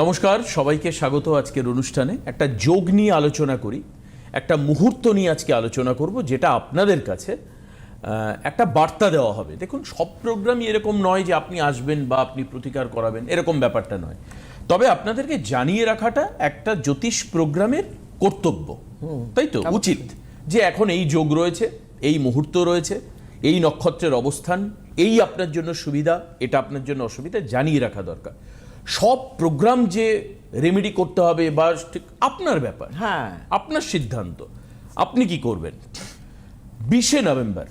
নমস্কার সবাইকে স্বাগত আজকের অনুষ্ঠানে। একটা যোগ নিয়ে আলোচনা করি একটা মুহূর্ত নিয়ে আজকে আলোচনা করব যেটা আপনাদের কাছে একটা বার্তা দেওয়া হবে। দেখুন সব প্রোগ্রামই এরকম নয় যে আপনি আসবেন বা আপনি প্রতিকার করাবেন এরকম ব্যাপারটা নয়। তবে আপনাদেরকে জানিয়ে রাখাটা একটা জ্যোতিষ প্রোগ্রামের কর্তব্য। তাই তো? উচিত যে এখন এই যোগ রয়েছে এই মুহূর্ত রয়েছে এই নক্ষত্রের অবস্থান এই আপনার জন্য সুবিধা এটা আপনার জন্য অসুবিধা জানিয়ে রাখা দরকার। সব প্রোগ্রাম যে রেমেডি করতে হবে বা ঠিক আপনার ব্যাপার হ্যাঁ। আপনার সিদ্ধান্ত আপনি কি করবেন? বিশে নভেম্বর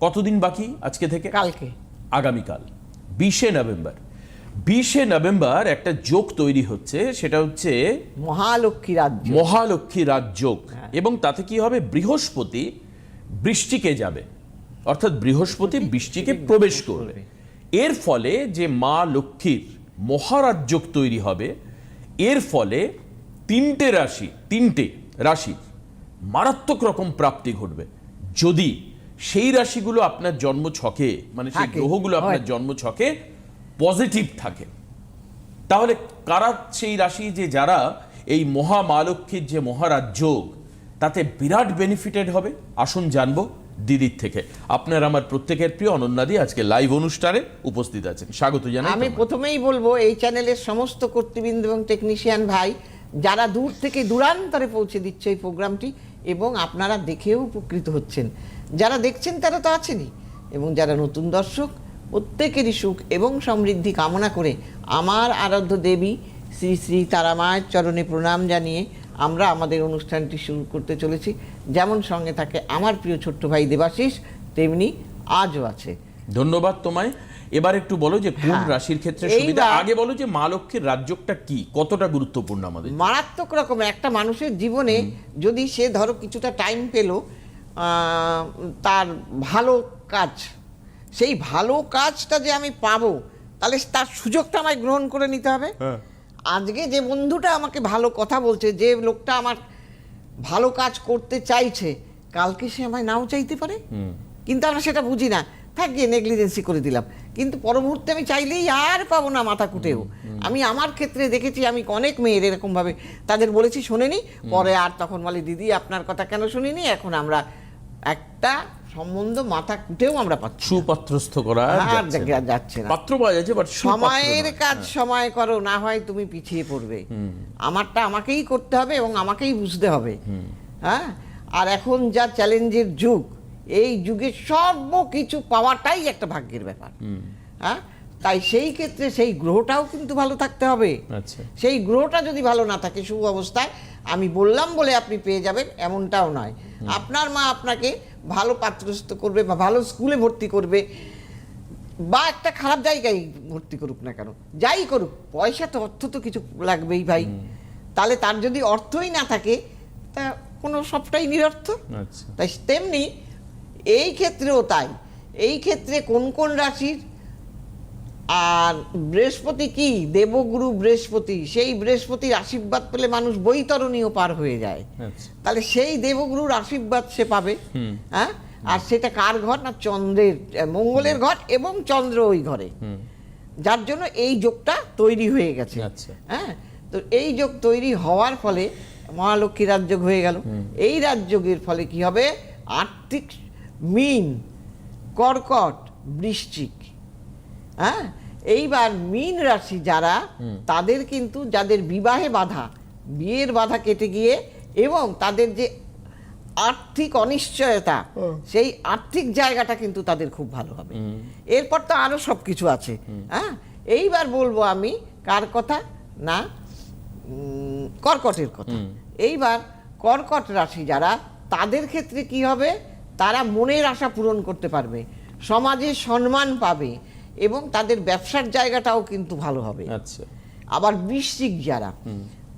কতদিন বাকি আজকে থেকে? কালকে। আগামীকাল। বিশে নভেম্বর। বিশে নভেম্বর একটা যোগ তৈরি হচ্ছে সেটা হচ্ছে মহালক্ষ্মী রাজ্য মহালক্ষ্মী রাজযোগ এবং তাতে কি হবে? বৃহস্পতি বৃষ্টিকে যাবে। অর্থাৎ বৃহস্পতি বৃষ্টিকে প্রবেশ করবে। এর ফলে যে মা লক্ষ্মীর মহারাজযোগ তৈরি হবে। এর ফলে তিনটে রাশি তিনটে রাশি মারাত্মক রকম প্রাপ্তি ঘটবে। যদি সেই রাশিগুলো আপনার জন্ম ছকে মানে সেই গ্রহগুলো আপনার জন্ম ছকে পজিটিভ থাকে। তাহলে কারা সেই রাশি যে যারা এই মহা মালক্ষীর যে মহারাজযোগ তাতে বিরাট বেনিফিটেড হবে? আসুন জানব। দিদির থেকে। আপনার আমার প্রত্যেকের প্রিয় অনন্যাদি আজকে লাইভ অনুষ্ঠানে উপস্থিত আছেন। স্বাগত জানাই আমি প্রথমেই বলব এই চ্যানেলের সমস্ত কর্তৃবৃন্দ এবং টেকনিশিয়ান ভাই যারা দূর থেকে দূরান্তরে পৌঁছে দিচ্ছে এই প্রোগ্রামটি এবং আপনারা দেখেও উপকৃত হচ্ছেন। যারা দেখছেন তারা তো আছেনই এবং যারা নতুন দর্শক প্রত্যেকেরই সুখ এবং সমৃদ্ধি কামনা করে আমার আরাধ্য দেবী শ্রী শ্রী তারামায়ের চরণে প্রণাম জানিয়ে আমরা আমাদের অনুষ্ঠানটি শুরু করতে চলেছি। যেমন সঙ্গে থাকে আমার প্রিয় ছোট্ট ভাই দেবাশিস তেমনি আজও আছে। ধন্যবাদ তোমায়। এবার একটু বলো যে কোন হ্যাঁ। রাশির ক্ষেত্রে সুবিধা? আগে বলো যে মা লক্ষ্মীর রাজযোগটা কি? কতটা গুরুত্বপূর্ণ আমাদের? মারাত্মক রকম একটা মানুষের জীবনে যদি সে ধরো কিছুটা টাইম পেল তার ভালো কাজ সেই ভালো কাজটা যে আমি পাবো তাহলে তার সুযোগটা আমায় গ্রহণ করে নিতে হবে। আজকে যে বন্ধুটা আমাকে ভালো কথা বলছে যে লোকটা আমার ভালো কাজ করতে চাইছে কালকে সে আমায় নাও চাইতে পারে? কিন্তু আমরা সেটা বুঝি না। থাকিয়ে নেগলিজেন্সি করে দিলাম। কিন্তু পর মুহূর্তে আমি চাইলেই আর পাবো না মাথা কুটেও। আমি আমার ক্ষেত্রে দেখেছি আমি অনেক মেয়ের এরকমভাবে তাদের বলেছি শোনেনি। পরে আর তখন বলে দিদি আপনার কথা কেন শুনিনি? এখন আমরা একটা সম্বন্ধ মাথা কুটেও আমরা পাচ্ছি সুপাত্রস্থ করা আর যাচ্ছে না। দেখা যাচ্ছে না। পাত্র পাওয়া যাচ্ছে বাট সময়ের কাজ সময় করো না হয় তুমি পিছিয়ে পড়বে। আমারটা আমাকেই করতে হবে এবং আমাকেই বুঝতে হবে। হ্যাঁ? আর এখন যা চ্যালেঞ্জের যুগ এই যুগে সর্ব কিছু পাওয়াটাই একটা ভাগ্যের ব্যাপার। হ্যাঁ? তাই সেই ক্ষেত্রে সেই গ্রহটাও কিন্তু ভালো থাকতে হবে। আচ্ছা। সেই গ্রহটা যদি ভালো না থাকে শুভ অবস্থায় আমি বললাম বলে আপনি পেয়ে যাবেন এমনটাও নয়। আপনার মা আপনাকে ভালো পাত্রস্থ করবে বা ভালো স্কুলে ভর্তি করবে বা একটা খারাপ জায়গায় ভর্তি করুক না কেন যাই করুক পয়সা তো অর্থ তো কিছু লাগবেই ভাই। তাহলে তার যদি অর্থই না থাকে তা কোনো সবটাই নিরর্থ। আচ্ছা। তাই তেমনি এই ক্ষেত্রেও তাই এই ক্ষেত্রে কোন কোন রাশির আর বৃহস্পতি কি? দেবগুরু বৃহস্পতি। সেই বৃহস্পতির আশীর্বাদ পেলে মানুষ বৈতরণীয় পার হয়ে যায়। আচ্ছা। তাহলে সেই দেবগুরুর আশীর্বাদ সে পাবে। হ্যাঁ? আর সেটা কার ঘর? না চন্দ্রের মঙ্গলের ঘর এবং চন্দ্র ওই ঘরে। যার জন্য এই যোগটা তৈরি হয়ে গেছে। আচ্ছা। হ্যাঁ? তো এই যোগ তৈরি হওয়ার ফলে মহালক্ষ্মী রাজযোগ হয়ে গেল। এই রাজযোগের ফলে কি হবে? আর্থিক মিন কর্কট বৃশ্চিক হ্যাঁ? এইবার মীন রাশি যারা তাদের কিন্তু যাদের বিবাহে বাধা বিয়ের বাধা কেটে গিয়ে এবং তাদের যে আর্থিক অনিশ্চয়তা সেই আর্থিক জায়গাটা কিন্তু তাদের খুব ভালো হবে। এরপর তো আরও সব কিছু আছে হ্যাঁ? এইবার বলব আমি কার কথা? না কর্কটের কথা। এইবার কর্কট রাশি যারা তাদের ক্ষেত্রে কি হবে? তারা মনের আশা পূরণ করতে পারবে। সমাজে সম্মান পাবে। এবং তাদের ব্যবসার জায়গাটাও কিন্তু ভালো হবে। আচ্ছা। আবার বৃশ্চিক যারা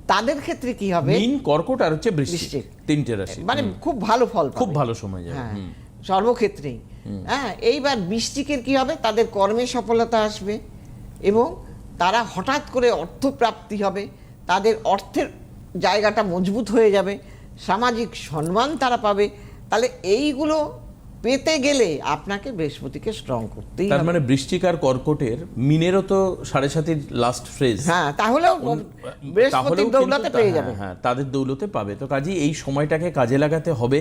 তাদের ক্ষেত্রে কি হবে? মিন কর্কট আর হচ্ছে বৃশ্চিক। তিনটে রাশি। মানে খুব ভালো ফল খুব ভালো সময় যাবে। হ্যাঁ সর্বক্ষেত্রেই। হ্যাঁ এইবার বৃষ্টিকের কি হবে? তাদের কর্মে সফলতা আসবে এবং তারা হঠাৎ করে অর্থ প্রাপ্তি হবে তাদের অর্থের জায়গাটা মজবুত হয়ে যাবে সামাজিক সম্মান তারা পাবে। তাহলে এইগুলো পেতে গেলে আপনাকে বৃহস্পতিকে স্ট্রং করতেই তার মানে বৃশ্চিক আর কর্কটের মিনেরও তো সাড়ে সাতির লাস্ট ফ্রেজ হ্যাঁ তাহলেও বৃহস্পতির দৌলতে পেয়ে যাবে। হ্যাঁ তাদের দৌলতে পাবে। তো কাজেই এই সময়টাকে কাজে লাগাতে হবে।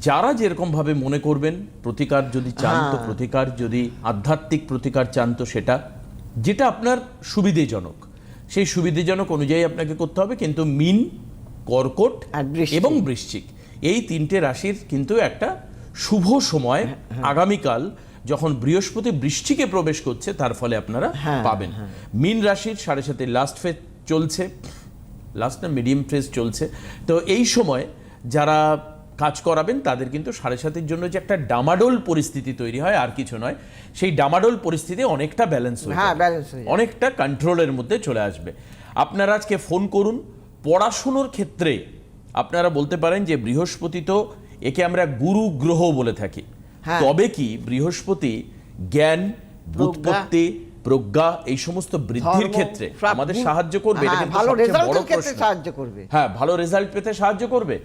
যারা যেরকম ভাবে মনে করবেন প্রতিকার যদি চান তো হ্যাঁ। প্রতিকার যদি আধ্যাত্মিক প্রতিকার চান তো সেটা। যেটা আপনার সুবিধেজনক। সেই সুবিধেজনক অনুযায়ী আপনাকে করতে হবে কিন্তু মিন কর্কট এবং বৃশ্চিক এই তিনটে রাশির কিন্তু একটা শুভ সময় হ্যাঁ, আগামীকাল যখন বৃহস্পতি বৃষ্টিকে প্রবেশ করছে তার ফলে আপনারা হ্যাঁ, পাবেন। মিন রাশির সাড়ে সাথে লাস্ট ফেজ চলছে। লাস্ট না মিডিয়াম ফেজ চলছে। তো এই সময় যারা কাজ করাবেন তাদের কিন্তু সাড়ে সাতের জন্য যে একটা ডামাডোল পরিস্থিতি তৈরি হয় আর কিছু নয়। সেই ডামাডোল পরিস্থিতি অনেকটা ব্যালেন্স হয়ে হ্যাঁ, হয়ে। অনেকটা কন্ট্রোলের মধ্যে চলে আসবে। আপনারা আজকে ফোন করুন। পড়াশুনোর ক্ষেত্রে আপনারা বলতে পারেন যে বৃহস্পতি তো একে আমরা গুরু গ্রহ বলে থাকি। হ্যাঁ। তবে কি বৃহস্পতি জ্ঞান বুৎপত্তি প্রজ্ঞা এই সমস্ত বৃদ্ধির ক্ষেত্রে আমাদের সাহায্য করবে? এটা হ্যাঁ, কিন্তু ভালো সবচেয়ে বড় প্রশ্ন। সাহায্য করবে। হ্যাঁ ভালো রেজাল্ট পেতে সাহায্য করবে।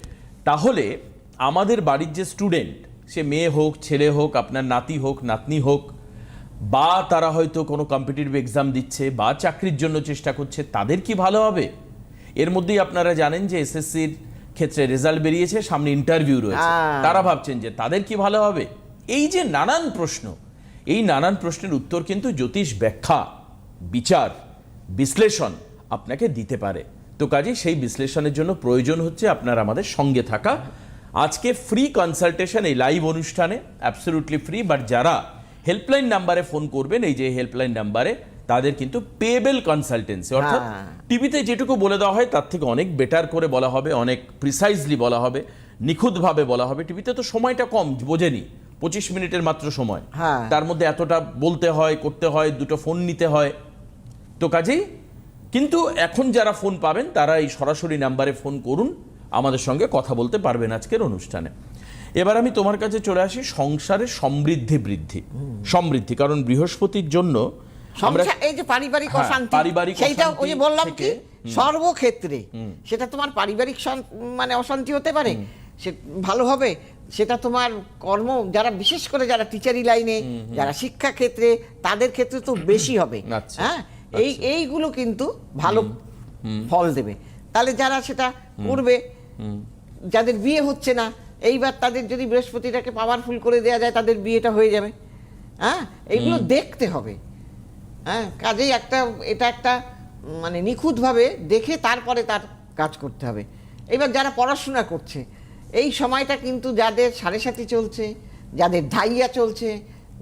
তাহলে আমাদের বাড়ির যে স্টুডেন্ট সে মেয়ে হোক ছেলে হোক আপনার নাতি হোক নাতনি হোক বা তারা হয়তো কোনো কম্পিটিটিভ এক্সাম দিচ্ছে বা চাকরির জন্য চেষ্টা করছে তাদের কি ভালো হবে? এর মধ্যেই আপনারা জানেন যে এসএসসির ক্ষেত্রে রেজাল্ট বেরিয়েছে সামনে ইন্টারভিউ রয়েছে। তারা ভাবছেন যে তাদের কি ভালো হবে? এই যে নানান প্রশ্ন এই নানান প্রশ্নের উত্তর কিন্তু জ্যোতিষ ব্যাখ্যা বিচার বিশ্লেষণ আপনাকে দিতে পারে। তো কাজে সেই বিশ্লেষণের জন্য প্রয়োজন হচ্ছে আপনার আমাদের সঙ্গে থাকা। আজকে ফ্রি কনসালটেশন এই লাইভ অনুষ্ঠানে অ্যাবসলিউটলি ফ্রি বাট যারা হেল্পলাইন নাম্বারে ফোন করবেন এই যে হেল্পলাইন নাম্বারে তাদের কিন্তু পেবেল কনসালটেন্সি অর্থাৎ হ্যাঁ। টিভিতে যেটুকু বলে দেওয়া হয় তার থেকে অনেক বেটার করে বলা হবে অনেক প্রিসাইজলি বলা হবে নিখুঁতভাবে বলা হবে। টিভিতে তো সময়টা কম বোঝেনি পঁচিশ মিনিটের মাত্র সময়। হ্যাঁ। তার মধ্যে এতটা বলতে হয় করতে হয় দুটো ফোন নিতে হয়। তো কাজেই কিন্তু এখন যারা ফোন পাবেন তারা এই সরাসরি নাম্বারে ফোন করুন আমাদের সঙ্গে কথা বলতে পারবেন আজকের অনুষ্ঠানে। এবার আমি তোমার কাছে চলে আসি সংসারের সমৃদ্ধি বৃদ্ধি। সমৃদ্ধি কারণ বৃহস্পতির জন্য সংসার এই যে পারিবারিক হ্যাঁ, অশান্তি ওই বললাম কি সর্বক্ষেত্রে সেটা তোমার পারিবারিক মানে অশান্তি হতে পারে সে ভালো হবে সেটা তোমার কর্ম যারা বিশেষ করে যারা টিচারি লাইনে যারা শিক্ষা ক্ষেত্রে তাদের ক্ষেত্রে তো বেশি হবে। আচ্ছা, হ্যাঁ এই এইগুলো কিন্তু ভালো ফল দেবে। তাহলে যারা সেটা করবে যাদের বিয়ে হচ্ছে না এইবার তাদের যদি বৃহস্পতিটাকে পাওয়ারফুল করে দেওয়া যায় তাদের বিয়েটা হয়ে যাবে। হ্যাঁ এইগুলো দেখতে হবে। হ্যাঁ? কাজেই একটা, এটা একটা মানে নিখুঁতভাবে দেখে তারপরে তার কাজ করতে হবে। এবার যারা পড়াশোনা করছে, এই সময়টা কিন্তু যাদের সাড়ে সাথে চলছে, যাদের ধাইয়া চলছে,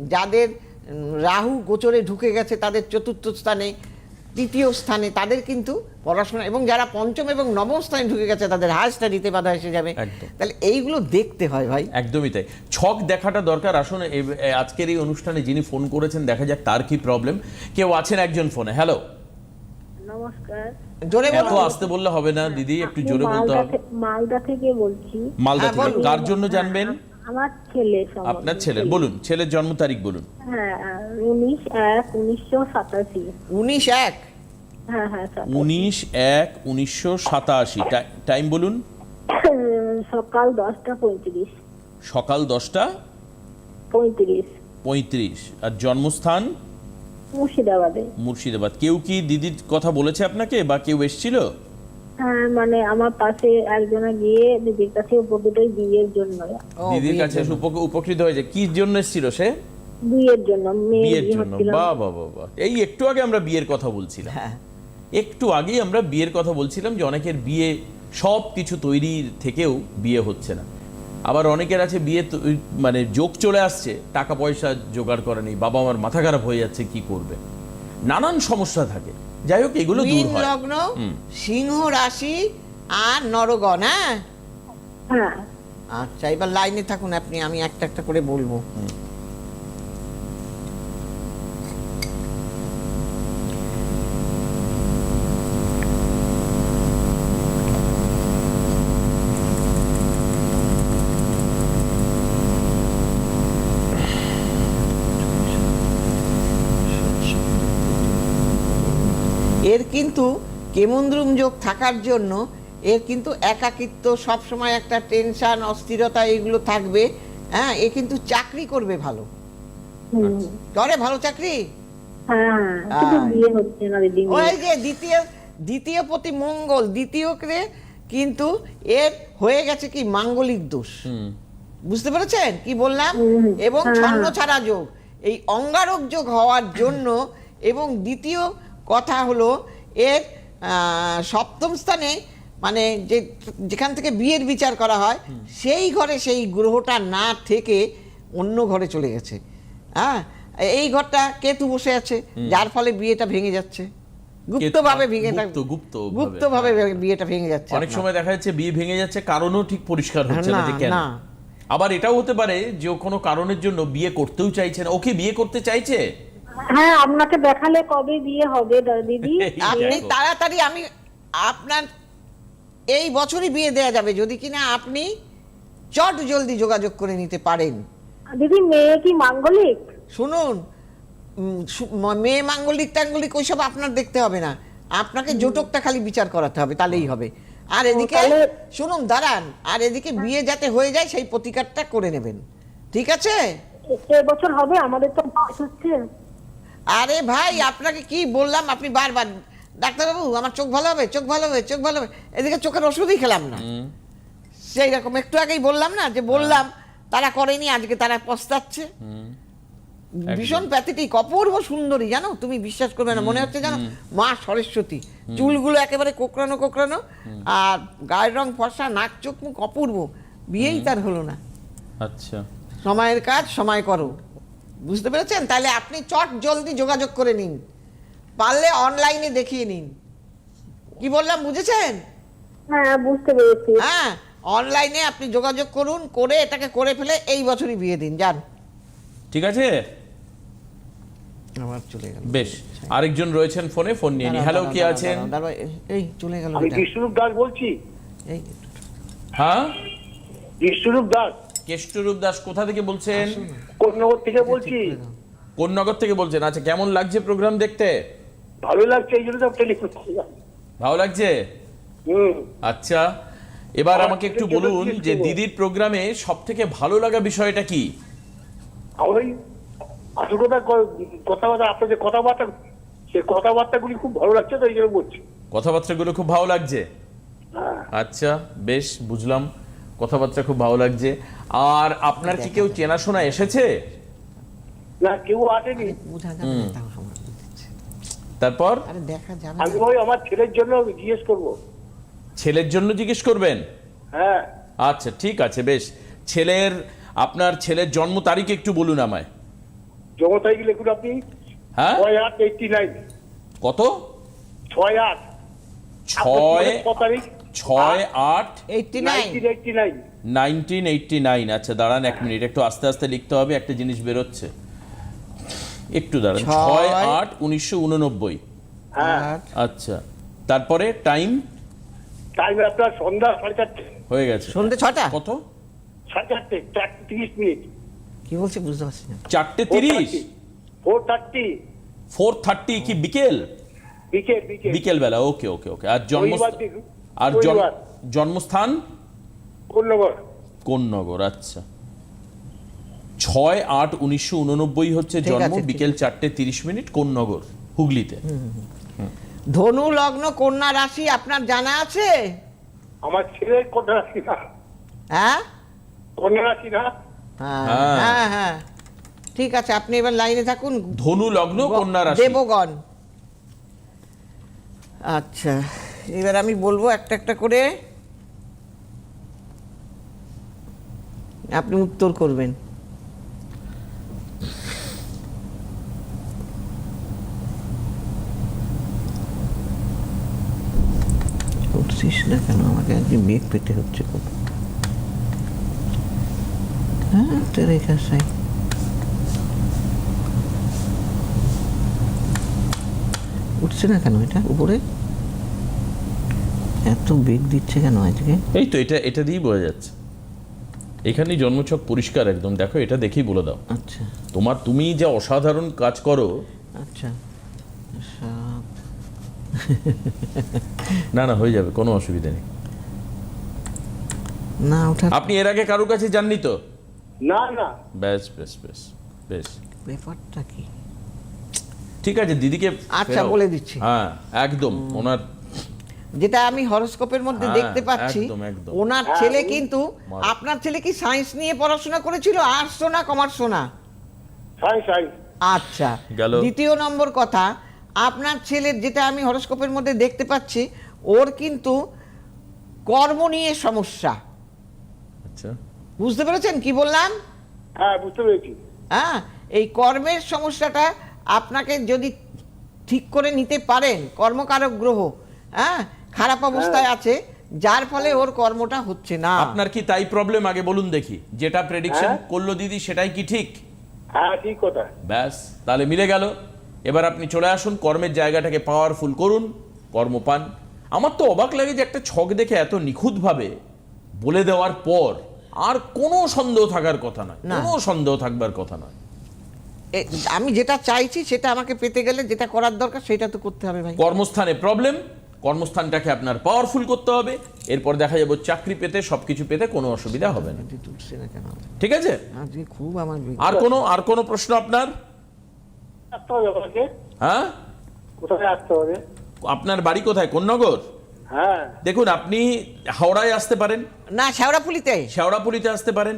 যাদের রাহু গোচরে ঢুকে গেছে, তাদের চতুর্থ স্থানে তৃতীয় স্থানে তাদের কিন্তু পড়াশোনা এবং যারা পঞ্চম এবং নবম স্থানে ঢুকে গেছে তাদের হায়ার স্টাডিতে বাধা এসে যাবে। তাহলে এইগুলো দেখতে হয় ভাই। একদমই তাই। ছক দেখাটা দরকার। আসুন আজকের এই অনুষ্ঠানে যিনি ফোন করেছেন দেখা যাক তার কি প্রবলেম কেউ আছেন একজন ফোনে হ্যালো নমস্কার। জোরে আসতে বললে হবে না দিদি একটু জোরে বলতে মালদা হবে। মালদা থেকে বলছি। মালদা হ্যাঁ, থেকে বলুন। কার জন্য জানবেন? আমার ছেলে আপনার ছেলের। বলুন ছেলের জন্ম তারিখ বলুন। হ্যাঁ উনিশ এক উনিশশো সাতাশি। উনিশ এক? হ্যাঁ হ্যাঁ উনিশ এক উনিশশো সাতাশি। টাইম বলুন। সকাল দশটা পঁয়ত্রিশ। সকাল দশটা পঁয়ত্রিশ। পঁয়ত্রিশ। আর জন্মস্থান? মুর্শিদাবাদে। মুর্শিদাবাদ। কেউ কি দিদির কথা বলেছে আপনাকে বা কেউ এসেছিল? হ্যাঁ মানে আমার পাশে একজনে গিয়ে দিদির কাছে উপকৃতই বিয়ের জন্য দিদির কাছে উপকৃত হয়েছে। কি জন্য এসেছিল সে? বিয়ের জন্য বিয়ের জন্য। হচ্ছিল বাহ বাহ বাহ বাহ। এই একটু আগে আমরা বিয়ের কথা বলছিলাম। হ্যাঁ। একটু আগেই আমরা বিয়ের কথা বলছিলাম যে অনেকের বিয়ে সব কিছু তৈরি থেকেও বিয়ে হচ্ছে না। আবার অনেকের আছে বিয়ে মানে যোগ চলে আসছে টাকা পয়সা জোগাড় করা নেই বাবা আমার মাথা খারাপ হয়ে যাচ্ছে কি করবে? নানান সমস্যা থাকে। যাই হোক এগুলো দূর হয়। লগ্ন সিংহ রাশি আর নরগণ হ্যাঁ? হ্যাঁ। আচ্ছা এবার লাইনে থাকুন আপনি আমি একটা একটা করে বলব এর কিন্তু কেমন্দ্রুম যোগ থাকার জন্য এর কিন্তু একাকিত্ব সবসময় একটা টেনশন অস্থিরতা এগুলো থাকবে। হ্যাঁ এ কিন্তু চাকরি করবে ভালো। করে ভালো চাকরি? হ্যাঁ ওই যে দ্বিতীয় দ্বিতীয় প্রতি মঙ্গল দ্বিতীয় কে কিন্তু এর হয়ে গেছে কি মাঙ্গলিক দোষ। হুম। বুঝতে পেরেছেন কি বললাম? এবং হ্যাঁ। ছন্ন ছাড়া যোগ। এই অঙ্গারক যোগ হওয়ার জন্য এবং দ্বিতীয় কথা হলো এর সপ্তম স্থানে মানে যে যেখান থেকে বিয়ের বিচার করা হয় সেই ঘরে সেই গ্রহটা না থেকে অন্য ঘরে চলে গেছে। হ্যাঁ এই ঘরটা কেতু বসে আছে যার ফলে বিয়েটা ভেঙে যাচ্ছে। গুপ্তভাবে বিয়েটা গুপ্ত- গুপ্তভাবে। গুপ্তভাবে বিয়েটা ভেঙে যাচ্ছে অনেক সময় দেখা যাচ্ছে বিয়ে ভেঙে যাচ্ছে কারণও ঠিক পরিষ্কার হচ্ছে না না, যে কেন। আবার এটাও হতে পারে যে কোনো কারণের জন্য বিয়ে করতেও চাইছে না। ওকে বিয়ে করতে চাইছে? হ্যাঁ আপনাকে দেখালে কবে বিয়ে হবে দিদি? আপনি তাড়াতাড়ি আমি আপনার এই বছরই বিয়ে দেয়া যাবে যদি কিনা আপনি চট জলদি যোগাযোগ করে নিতে পারেন। দিদি মেয়ে কি মাঙ্গলিক? শুনুন মেয়ে মাঙ্গলিক টাঙ্গলিক ওইসব আপনার দেখতে হবে না। আপনাকে জোটকটা খালি বিচার করাতে হবে তাহলেই হবে। আর এদিকে শুনুন দাঁড়ান আর এদিকে বিয়ে যাতে হয়ে যায় সেই প্রতিকারটা করে নেবেন। ঠিক আছে? বছর হবে আমাদের তো বয়স হচ্ছে। আরে ভাই আপনাকে কি বললাম? আপনি বারবার ডাক্তারবাবু আমার চোখ ভালো হবে চোখ ভালো হবে চোখ ভালো হবে। এদিকে চোখের ওষুধই খেলাম না। সেই রকম একটু আগেই বললাম না যে বললাম তারা করেনি আজকে তারা পস্তাচ্ছে। ভীষণ প্যাথেটিক অপূর্ব সুন্দরী জানো? তুমি বিশ্বাস করবে না মনে হচ্ছে জানো? মা সরস্বতী চুলগুলো একেবারে কোকড়ানো কোকড়ানো আর গায়ের রং ফর্সা নাক চোখ মুখ অপূর্ব। বিয়েই তার হলো না। আচ্ছা। সময়ের কাজ সময় করো। বুঝতে পেরেছেন? তাহলে আপনি চট জলদি যোগাযোগ করে নিন। পারলে অনলাইনে দেখিয়ে নিন। কি বললাম বুঝেছেন? হ্যাঁ বুঝতে পেরেছি। হ্যাঁ অনলাইনে আপনি যোগাযোগ করুন করে এটাকে করে ফেলে এই বছরই বিয়ে দিন যান। ঠিক আছে? আবার চলে গেল। বেশ আরেকজন রয়েছেন ফোনে ফোন নিয়ে নি হ্যালো কে আছেন? এই চলে গেল আমি বিষ্ণুরূপ দাস বলছি। এই হ্যাঁ? বিষ্ণুরূপ দাস। কেষ্টরূপ দাস কোথা থেকে বলছেন? কোটনগর থেকে বলছি। কোন নগর থেকে বলছেন। আচ্ছা কেমন লাগছে প্রোগ্রাম দেখতে? ভালো লাগছে এই জন্য তো টেলিফোন করলাম ভালো লাগছে? হুম। আচ্ছা এবার আমাকে একটু বলুন যে দিদির প্রোগ্রামে সব থেকে ভালো লাগা বিষয়টা কি? ওই আসল কথা কথাবার্তা আপনার যে কথাবার্তা সে কথাবার্তাগুলি খুব ভালো লাগছে তো এই জন্য বলছি। কথাবার্তাগুলো খুব ভালো লাগছে? হ্যাঁ। আচ্ছা বেশ বুঝলাম। কথাবার্তা খুব ভালো লাগছে। আর আপনার কি কেউ চেনাশোনা এসেছে? না কেউ আসেনি। তারপর? আমি ওই আমার ছেলের জন্য জিজ্ঞেস করব। ছেলের জন্য জিজ্ঞেস করবেন? হ্যাঁ। আচ্ছা ঠিক আছে বেশ। ছেলের আপনার ছেলের জন্ম তারিখ একটু বলুন আমায়। জমা তারিখ লিখুন আপনি। হ্যাঁ? ছয় আট এইটটি নাইন কত? ছয় আট। ছয় ক তারিখ। ছয় আট নাইনটিন এইটটি নাইন আচ্ছা দাঁড়ান এক মিনিট একটু আস্তে আস্তে লিখতে হবে একটা জিনিস বেরোচ্ছে। একটু দাঁড়ান ছয়- আট উনিশশো উননব্বই। হ্যাঁ। আচ্ছা তারপরে টাইম? টাইম আপনার সন্ধ্যা সাড়ে চারটে। হয়ে গেছে। ছটা কত? সাড়ে চারটে চারটে তিরিশ মিনিট। কি বলছে বুঝতে পারছি না। চারটে তিরিশ? Four thirty. ফোর থার্টি কি বিকেল? বিকেল বিকেল। বিকেল বেলা ওকে ওকে ওকে। আর জন্ম। আর জন্মস্থান? কোন নগর? আচ্ছা। ছয় আট উনিশশো উননব্বই হচ্ছে ঠিক জন্ম আছে, বিকেল চারটে তিরিশ মিনিট কোন নগর? হুগলিতে। ধনু লগ্ন কন্যা রাশি আপনার জানা আছে? আমার ছেলের কন্যা রাশি না। হ্যাঁ? কন্যা রাশি না। হ্যাঁ হ্যাঁ। হ্যাঁ হ্যাঁ। ঠিক আছে আপনি এবার লাইনে থাকুন। ধনু লগ্ন কন্যা রাশি। দেবগণ। আচ্ছা। এবার আমি বলব একটা একটা করে। আপনি উত্তর করবেন। উঠছিস না কেন? আমাকে আজকে মেঘ পেতে হচ্ছে খুব। হ্যাঁ সাই উঠছে না কেন এটা উপরে? এত বেগ দিচ্ছে কেন আজকে? এই তো এটা এটা দিয়েই বোঝা যাচ্ছে। এখানেই জন্মছক পরিষ্কার একদম। দেখো এটা দেখেই বলে দাও। আচ্ছা। তোমার তুমি যা অসাধারণ কাজ করো। আচ্ছা। না না হয়ে যাবে কোনো অসুবিধা নেই। না ওঠা আপনি এর আগে কারোর কাছে যাননি তো? না না। বেশ বেশ বেশ বেশ ব্যাপারটা কি? ঠিক আছে দিদিকে আচ্ছা, বলে দিচ্ছি। হ্যাঁ একদম ওনার যেটা আমি হরস্কোপের মধ্যে হ্যাঁ, দেখতে পাচ্ছি। ওনার হ্যাঁ, ছেলে কিন্তু আপনার ছেলে কি সায়েন্স নিয়ে পড়াশোনা করেছিল? আর্টস না কমার্স না সাই সাই আচ্ছা দ্বিতীয় নম্বর কথা আপনার ছেলের যেটা আমি হরস্কোপের মধ্যে দেখতে পাচ্ছি ওর কিন্তু কর্ম নিয়ে সমস্যা। আচ্ছা। বুঝতে পেরেছেন কি বললাম? হ্যাঁ বুঝতে পেরেছি। হ্যাঁ এই কর্মের সমস্যাটা আপনাকে যদি ঠিক করে নিতে পারেন কর্মকারক গ্রহ হ্যাঁ খারাপ অবস্থায় আছে যার ফলে ওর কর্মটা হচ্ছে না। আপনার কি তাই প্রবলেম আগে বলুন দেখি। যেটা প্রেডিকশন হ্যাঁ। করল দিদি সেটাই কি ঠিক? হ্যাঁ ঠিক কথা। ব্যাস তাহলে মিলে গেল। এবার আপনি চলে আসুন কর্মের জায়গাটাকে পাওয়ারফুল করুন কর্ম পান। আমার তো অবাক লাগে যে একটা ছক দেখে এত নিখুঁতভাবে বলে দেওয়ার পর আর কোনো সন্দেহ থাকার কথা নয়। কোনো সন্দেহ থাকবার কথা নয়। আমি যেটা চাইছি সেটা আমাকে পেতে গেলে যেটা করার দরকার সেটা তো করতে হবে ভাই। কর্মস্থানে প্রবলেম কর্মস্থানটাকে আপনার পাওয়ারফুল করতে হবে। এরপর দেখা যাবে চাকরি পেতে সবকিছু পেতে কোনো অসুবিধা হবে না। ঠিক আছে? খুব আমার আর কোনো আর কোনো প্রশ্ন আপনার? হ্যাঁ? আপনার বাড়ি কোথায়? কোন নগর হ্যাঁ। দেখুন আপনি হাওড়ায় আসতে পারেন। না শেওড়াপুলিতে। শেওড়াপুলিতে আসতে পারেন।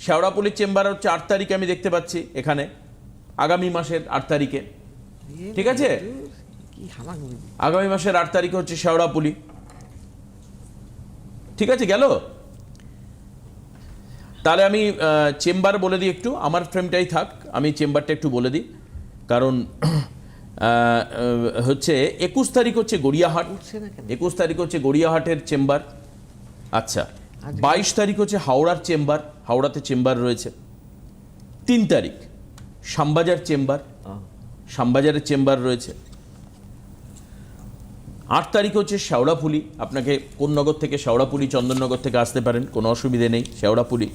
শেওড়াপুলির চেম্বার হচ্ছে আট তারিখে আমি দেখতে পাচ্ছি এখানে আগামী মাসের আট তারিখে। ঠিক আছে? আগামী মাসের আট তারিখে হচ্ছে শেওড়াপুলি ঠিক আছে গেল? তাহলে আমি চেম্বার বলে দিই একটু আমার ফ্রেমটাই থাক আমি চেম্বারটা একটু বলে দিই। কারণ হচ্ছে একুশ তারিখ হচ্ছে গড়িয়াহাট? একুশ তারিখ হচ্ছে গড়িয়াহাটের চেম্বার। আচ্ছা বাইশ তারিখ হচ্ছে হাওড়ার চেম্বার হাওড়াতে চেম্বার রয়েছে। তিন তারিখ শ্যামবাজার চেম্বার। শ্যামবাজারের চেম্বার রয়েছে। আট তারিখ হচ্ছে শেওড়াপুলি আপনাকে কোন নগর থেকে? শেওড়াপুলি চন্দননগর থেকে আসতে পারেন কোনো অসুবিধে নেই শেওড়াপুলি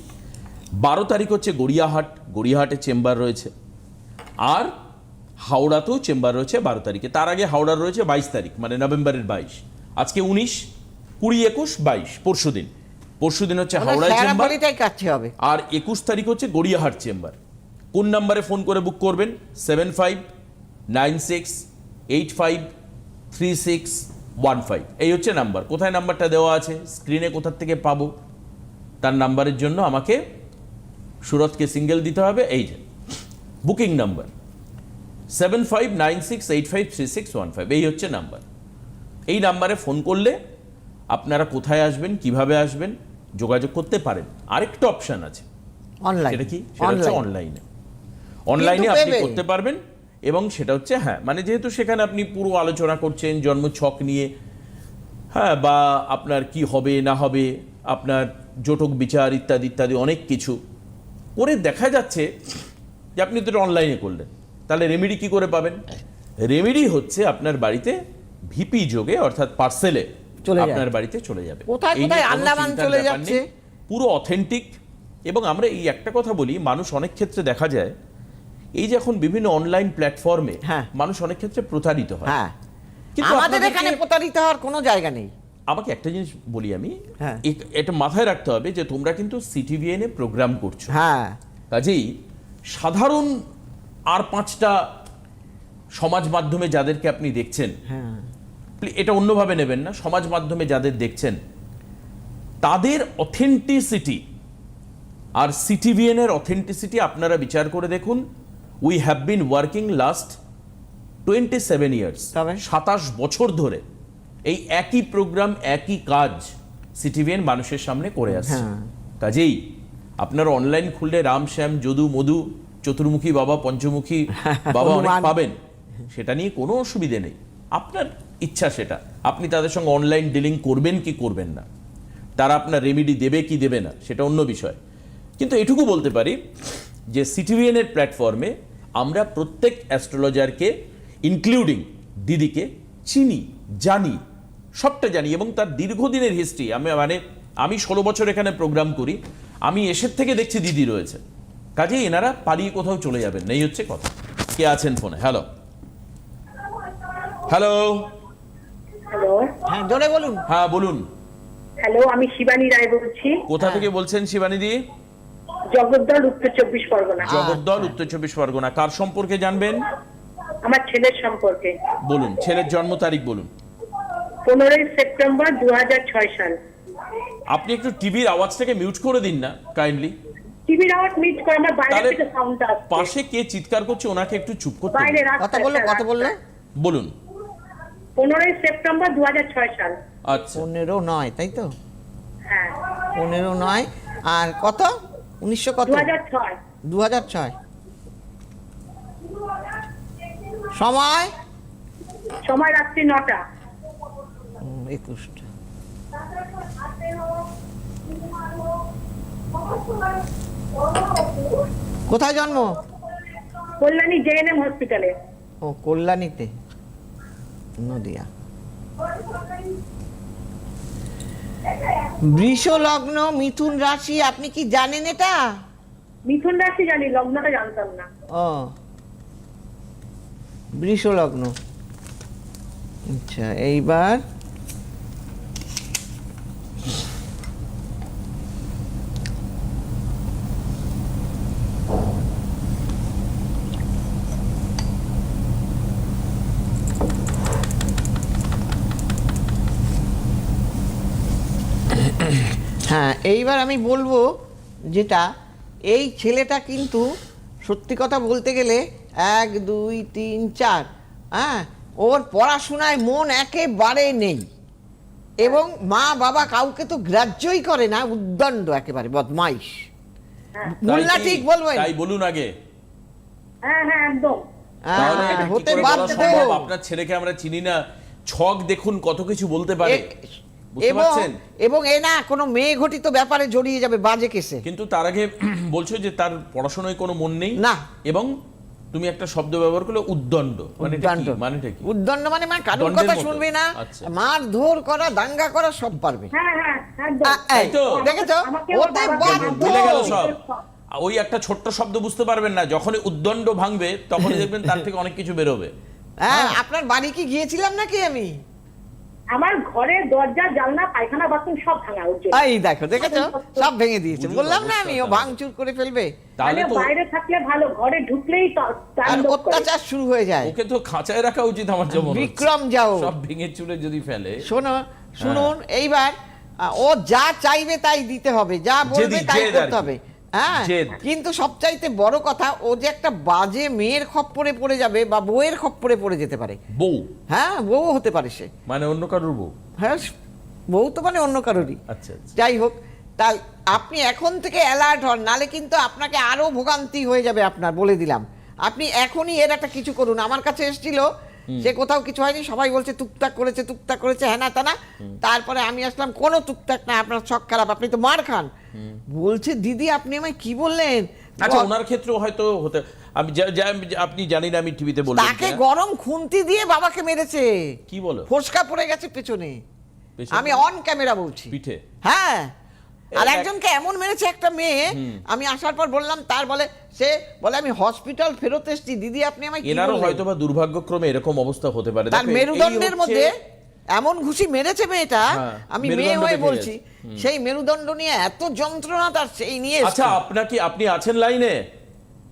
বারো তারিখ হচ্ছে গড়িয়াহাট গড়িয়াহাটে চেম্বার রয়েছে। আর হাওড়াতেও চেম্বার রয়েছে বারো তারিখে। তার আগে হাওড়ার রয়েছে বাইশ তারিখ মানে নভেম্বরের বাইশ। আজকে উনিশ কুড়ি একুশ বাইশ পরশু দিন। পরশু দিন হচ্ছে হাওড়ায় চেম্বার। হবে। আর একুশ তারিখ হচ্ছে গড়িয়াহাট চেম্বার। কোন নাম্বারে ফোন করে বুক করবেন? Seven five nine six eight five three six one five এই হচ্ছে নাম্বার। কোথায় নাম্বারটা দেওয়া আছে? স্ক্রিনে কোথার থেকে পাবো? তার নাম্বারের জন্য আমাকে সুরতকে সিঙ্গেল দিতে হবে। এই যে booking number seven five nine six eight five three six one five এই হচ্ছে নাম্বার। এই নাম্বারে ফোন করলে আপনারা কোথায় আসবেন কীভাবে আসবেন যোগাযোগ করতে পারেন। আরেকটা অপশন আছে। অনলাইন সেটা কি? সেটা হচ্ছে অনলাইনে অনলাইনে আপনি করতে পারবেন। এবং সেটা হচ্ছে হ্যাঁ মানে যেহেতু সেখানে আপনি পুরো আলোচনা করছেন জন্ম ছক নিয়ে হ্যাঁ বা আপনার কি হবে না হবে আপনার জোটক বিচার ইত্যাদি ইত্যাদি অনেক কিছু করে দেখা যাচ্ছে যে আপনি তো অনলাইনে করলেন। তাহলে রেমেডি কি করে পাবেন? রেমেডি হচ্ছে আপনার বাড়িতে ভিপি যোগে অর্থাৎ পার্সেলে আপনার বাড়িতে চলে যাবে। কোথায় কোথায় আন্দামান চলে যাচ্ছে? পুরো অথেন্টিক এবং আমরা এই একটা কথা বলি মানুষ অনেক ক্ষেত্রে দেখা যায় এই যে এখন বিভিন্ন অনলাইন প্ল্যাটফর্মে। মানুষ অনেক ক্ষেত্রে প্রতারিত হয়। হ্যাঁ। কিন্তু আমাদের এখানে প্রতারিত হওয়ার কোনো জায়গা নেই। আমাকে একটা জিনিস বলি আমি হ্যাঁ। এটা মাথায় রাখতে হবে যে তোমরা কিন্তু সিটিভিএন এ প্রোগ্রাম করছ। হ্যাঁ। কাজেই সাধারণ আর পাঁচটা সমাজ মাধ্যমে যাদেরকে আপনি দেখছেন হ্যাঁ। এটা অন্যভাবে নেবেন না সমাজ মাধ্যমে যাদের দেখছেন তাদের অথেন্টিসিটি আর সিটিভিএন এর অথেন্টিসিটি আপনারা বিচার করে দেখুন। We have been working last twenty seven years সাতাশ বছর ধরে এই একই প্রোগ্রাম একই কাজ সিটিভিএন মানুষের সামনে করে আসছে। হ্যাঁ। কাজেই আপনারা অনলাইন খুললে রাম শ্যাম যদু মধু চতুর্মুখী বাবা পঞ্চমুখী বাবা অনেক পাবেন। সেটা নিয়ে কোনো অসুবিধে নেই। আপনার ইচ্ছা সেটা। আপনি তাদের সঙ্গে অনলাইন ডিলিং করবেন কি করবেন না। তারা আপনার রেমিডি দেবে কি দেবে না সেটা অন্য বিষয়। কিন্তু এটুকু বলতে পারি যে সিটিভিএন এর প্ল্যাটফর্মে আমরা প্রত্যেক অ্যাস্ট্রোলজারকে ইনক্লুডিং দিদিকে চিনি জানি সবটা জানি এবং তার দীর্ঘদিনের হিস্ট্রি আমি মানে আমি ষোলো বছর এখানে প্রোগ্রাম করি আমি এসের থেকে দেখছি দিদি রয়েছে। কাজেই এনারা পালিয়ে কোথাও চলে যাবেন নেই হচ্ছে কথা। কে আছেন ফোনে? হ্যালো হ্যালো হ্যালো হ্যাঁ জোরে বলুন। হ্যাঁ বলুন। হ্যালো আমি শিবানী রায় বলছি। কোথা থেকে বলছেন শিবানী দি? জগদ্দল উত্তর চব্বিশ পরগনা। জগদ্দল উত্তর চব্বিশ পরগনা। কার সম্পর্কে জানবেন? আমার ছেলের সম্পর্কে। বলুন ছেলের জন্ম তারিখ বলুন। পনেরোই সেপ্টেম্বর দু সাল। আপনি একটু টিভির আওয়াজটাকে মিউট করে দিন না কাইন্ডলি। টিভির আওয়াজ মিট করে আমার বাইরে থেকে সাউন্ড আসছে। পাশে কে চিৎকার করছে ওনাকে একটু চুপ করতে বাইরে। কত বলল কত বলল। বলুন। পনেরোই সেপ্টেম্বর দু ছয় সাল। আচ্ছা। পনেরো নয় তাই তো? হ্যাঁ। পনেরো নয় আর কত? উনিশশো কত? দু হাজার ছয়। সময়? সময় রাত্রি নটা। একুশটা। কোথায় জন্ম? কল্যাণী জেএনএম হসপিটালে ও কল্যাণীতে। নদিয়া। বৃষ লগ্ন মিথুন রাশি আপনি কি জানেন এটা? মিথুন রাশি জানি লগ্নটা জানতাম না। ও। বৃষ লগ্ন আচ্ছা এইবার হ্যাঁ এইবার আমি বলব যেটা এই ছেলেটা কিন্তু সত্যি কথা বলতে গেলে এক দুই তিন চার হ্যাঁ? ওর পড়াশোনায় মন একেবারে নেই। এবং মা বাবা কাউকে তো গ্রাহ্যই করে না উদ্দণ্ড একেবারে বদমাইশ। ভুল না তাই কি? ঠিক বলবেন তাই বলুন আগে। হ্যাঁ হ্যাঁ একদম। হ্যাঁ, হতে বাধ্য সম্ভব? আপনার ছেলেকে আমরা চিনি না। ছক দেখুন কত কিছু বলতে পারে। এবং এবং এ না কোনো মেয়ে ঘটিত ব্যাপারে জড়িয়ে যাবে বাজে কেসে। কিন্তু তার আগে বলছো যে তার পড়াশোনায় কোনো মন নেই? না। এবং তুমি একটা শব্দ ব্যবহার করলে উদ্দণ্ড। মানে মানেটা কি? উদ্দণ্ড মানে মা কারোর কথা শুনবে না। আচ্ছা। মার ধর করা দাঙ্গা করা সব পারবে। হ্যাঁ হ্যাঁ একদম। আ- এই, তো। দেখেছ? ওতে ভুলে গেল সব। ওই একটা ছোট্ট শব্দ বুঝতে পারবেন না যখনই উদ্দণ্ড ভাঙবে তখনই দেখবেন তার থেকে অনেক কিছু বেরোবে। হ্যাঁ। আপনার বাড়ি কি গিয়েছিলাম নাকি আমি? আমার ঘরে দরজা জানলা পায়খানা বাথরুম সব ভাঙা এই দেখো দেখেছ সব ভেঙে দিয়েছে। বললাম না আমি ও ভাঙচুর করে ফেলবে। তাহলে বাইরে থাকলে ভালো ঘরে ঢুকলেই তা- আর অত্যাচার শুরু হয়ে যায়। ওকে তো খাঁচায় রাখা উচিত আমার যেমন বিক্রম যাও। সব ভেঙে চুরে যদি ফেলে। শোনো শুনুন এইবার ও যা চাইবে তাই দিতে হবে যা বলবে তাই করতে হবে। হ্যাঁ। কিন্তু সবচাইতে বড় কথা ও যে একটা বাজে মেয়ের খপ্পরে পড়ে যাবে বা বউয়ের খপ্পরে পড়ে যেতে পারে। বউ? হ্যাঁ বউ হতে পারে সে। মানে অন্য কারোর বউ? হ্যাঁ বউ তো মানে অন্য কারোরই। আচ্ছা আচ্ছা। যাই হোক তাই আপনি এখন থেকে অ্যালার্ট হন নালে কিন্তু আপনাকে আরও ভোগান্তি হয়ে যাবে আপনার বলে দিলাম। আপনি এখনই এর একটা কিছু করুন। আমার কাছে এসেছিল সে কোথাও কিছু হয়নি সবাই বলছে টুকটাক করেছে টুকটাক করেছে হ্যাঁ তা না। তারপরে আমি আসলাম কোনো টুকটাক না আপনার ছক খারাপ আপনি তো মার খান। বলছে দিদি আপনি আমায় কি বললেন? আচ্ছা ওনার ক্ষেত্রেও হয়তো হতে আমি আপনি জানি না আমি টিভিতে বললাম তাকে গরম খুন্তি দিয়ে বাবাকে মেরেছে। কি বলো? ফোসকা পড়ে গেছে পেছনে? আমি অন ক্যামেরা বলছি। পিঠে? হ্যাঁ। আর একজনকে এমন মেরেছে একটা মেয়ে আমি আসার পর বললাম তার বলে সে বলে আমি হসপিটাল ফেরত এসেছি। দিদি আপনি আমায় কি এনারও বললেন? হয়তো বা দুর্ভাগ্যক্রমে এরকম অবস্থা হতে পারে। তার মেরুদণ্ডের মধ্যে এমন ঘুষি মেরেছে মেয়েটা হ্যাঁ, আমি মেয়ে হয়ে বলছি। সেই মেরুদণ্ড নিয়ে এত যন্ত্রণা তার সেই নিয়ে আচ্ছা। আপনাকে আপনি আছেন লাইনে?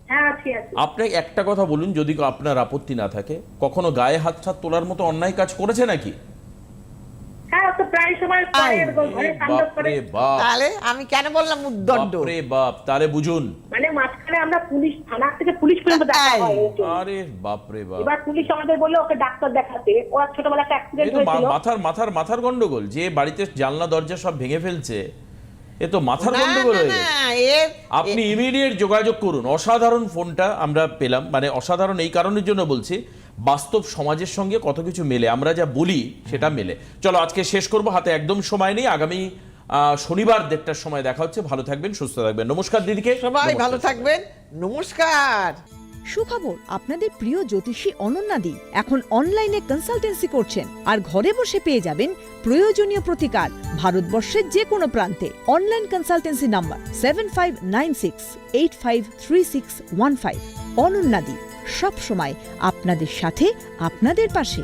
হ্যাঁ আছি আছি। আপনি একটা কথা বলুন যদি আপনার আপত্তি না থাকে কখনো গায়ে হাত ছাত তোলার মতো অন্যায় কাজ করেছে নাকি? তো প্রায় সময় ঘরে তাণ্ডব করে। তাহলে আমি কেন বললাম উদ্দণ্ড? বাপরে বাপ তাহলে বুঝুন। মানে মাঝখানে আমরা পুলিশ থানা থেকে পুলিশ পর্যন্ত দেখা হয় আরে বাপরে বাপ। এবার পুলিশ আমাদের বলল ওকে ডাক্তার দেখাতে। ওরা ছোটবেলা একটা অ্যাক্সিডেন্ট হয়েছিল। মাথার মাথার মাথার গন্ডগোল যে বাড়িতে জানলা দরজা সব ভেঙে ফেলছে এ তো মাথার গন্ডগোল হয়ে আপনি ইমিডিয়েট যোগাযোগ করুন। অসাধারণ ফোনটা আমরা পেলাম। মানে অসাধারণ এই কারণের জন্য বলছি। বাস্তব সমাজের সঙ্গে কত কিছু মেলে? আমরা যা বলি সেটা মেলে। চলো আজকে শেষ করব। হাতে একদম সময় নেই। আগামী শনিবার দেড়টার সময় দেখা হচ্ছে। ভালো থাকবেন সুস্থ থাকবেন। নমস্কার দিদিকে। সবাই ভালো থাকবেন। নমস্কার। সুখবর আপনাদের প্রিয় জ্যোতিষী অনন্যাদি এখন অনলাইনে কনসালটেন্সি করছেন। আর ঘরে বসে পেয়ে যাবেন প্রয়োজনীয় প্রতিকার ভারতবর্ষের যে কোনো প্রান্তে online consultancy number seven five nine six eight five three six one five অনন্যাদি সব সময় আপনাদের সাথে আপনাদের পাশে।